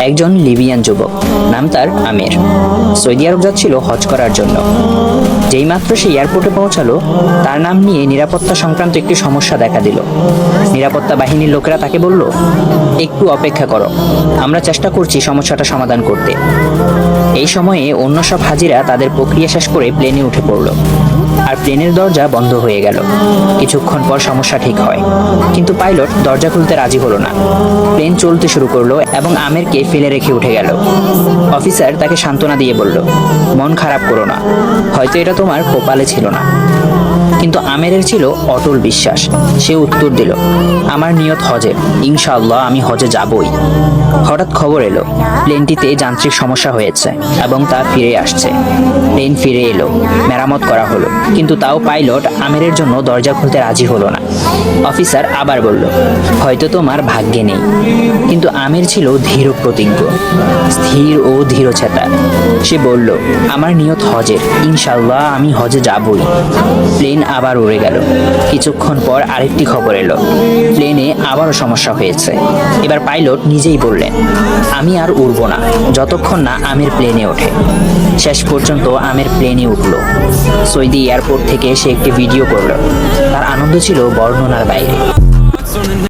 একজন লিবিয়ান যুবক। নাম তার আমির। সৌদি আরব যাচ্ছিল হজ করার জন্য। যেই মাত্র সে এয়ারপোর্টে পৌঁছালো, তার নাম নিয়ে নিরাপত্তা সংক্রান্ত একটি সমস্যা দেখা দিল। নিরাপত্তা বাহিনীর লোকেরা তাকে বলল, একটু অপেক্ষা করো। আমরা চেষ্টা করছি সমস্যাটা সমাধান করতে। এই সময়ে অন্য সব হাজিরা তাদের প্রক্রিয়া শেষ করে প্লেনে উঠে পড়ল। আর প্লেনের দরজা বন্ধ হয়ে গেল। কিছুক্ষণ পর সমস্যা ঠিক হয়। কিন্তু পাইলট দরজা খুলতে রাজি হলো না। প্লেন চলতে শুরু করল এবং আমেরকে ফেলে রেখে উঠে গেল। অফিসার তাকে সান্ত্বনা দিয়ে বলল, মন খারাপ করো না। হয়তো এটা তোমার কপালে ছিল না। কিন্তু আমেরের ছিল অটল বিশ্বাস। সে উত্তর দিল, আমার নিয়ত হজের ইনশাআল্লাহ আমি হজে যাবই। হঠাৎ খবর এলো, প্লেনটিতে যান্ত্রিক সমস্যা হয়েছে এবং তা ফিরে আসছে। প্লেন ফিরে এলো, মেরামত করা হলো, কিন্তু তাও পাইলট আমেরের জন্য দরজা খুলতে রাজি হলো না। অফিসার আবার বলল, হয়তো তোমার ভাগ্যে নেই। কিন্তু আমের ছিল ধীর প্রতিজ্ঞ, স্থির ও ধীরচেতা সে বলল, আমার নিয়ত হজের ইনশাল্লাহ আমি হজে যাবই। প্লেন আবার উড়ে গেল। কিছুক্ষণ পর আরেকটি খবর এলো। প্লেনে আবারও সমস্যা হয়েছে। এবার পাইলট নিজেই বললেন, আমি আর উড়ব না। যতক্ষণ না আমের প্লেনে ওঠে। শেষ পর্যন্ত আমের প্লেনে উঠল। সৌদি এয়ারপোর্ট থেকে সে একটি ভিডিও করল। তার আনন্দ ছিল বর্ণনার বাইরে।